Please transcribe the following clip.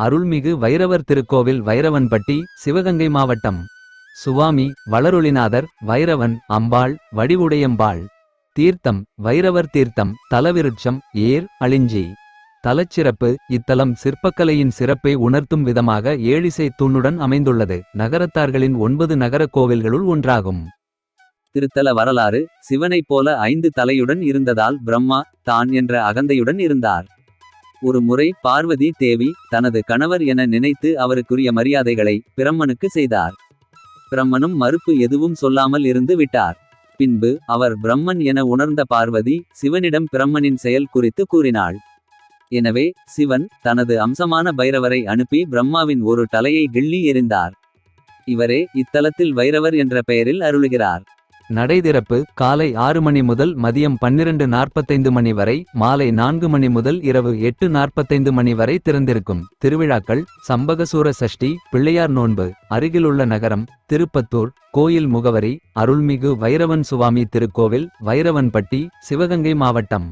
அருள்மிகு வைரவர் திருக்கோவில் வைரவன்பட்டி சிவகங்கை மாவட்டம். சுவாமி வளருளிநாதர் வைரவன் அம்பாள் வடிவுடையம்பாள். தீர்த்தம் வைரவர் தீர்த்தம் தலவிருட்சம் ஏர் அழிஞ்சி. தலச்சிறப்பு இத்தலம் சிற்பக்கலையின் சிறப்பை உணர்த்தும் விதமாக ஏழிசை தூணுடன் அமைந்துள்ளது. நகரத்தார்களின் ஒன்பது நகரக் கோவில்களுள் ஒன்றாகும். திருத்தல வரலாறு சிவனைப் போல ஐந்து தலையுடன் இருந்ததால் பிரம்மா தான் என்ற அகந்தையுடன் இருந்தார். ஒரு முறை பார்வதி தேவி தனது கணவர் என நினைத்து அவருக்குரிய மரியாதைகளை பிரம்மனுக்கு செய்தார். பிரம்மனும் மறுப்பு எதுவும் சொல்லாமல் இருந்து விட்டார். பின்பு அவர் பிரம்மன் என உணர்ந்த பார்வதி சிவனிடம் பிரம்மனின் செயல் குறித்து கூறினாள். எனவே சிவன் தனது அம்சமான பைரவரை அனுப்பி பிரம்மாவின் ஒரு தலையை கிள்ளி எறிந்தார். இவரே இத்தலத்தில் வைரவர் என்ற பெயரில் அருளுகிறார். நடைதிறப்பு காலை ஆறு மணி முதல் மதியம் பன்னிரண்டு நாற்பத்தைந்து மணி வரை மாலை நான்கு மணி முதல் இரவு எட்டு நாற்பத்தைந்து மணி வரை திறந்திருக்கும். திருவிழாக்கள் சம்பகசூர சஷ்டி பிள்ளையார் நோன்பு அருகிலுள்ள நகரம் திருப்பத்தூர் கோயில் முகவரி அருள்மிகு வைரவன் சுவாமி திருக்கோவில் வைரவன்பட்டி சிவகங்கை மாவட்டம்.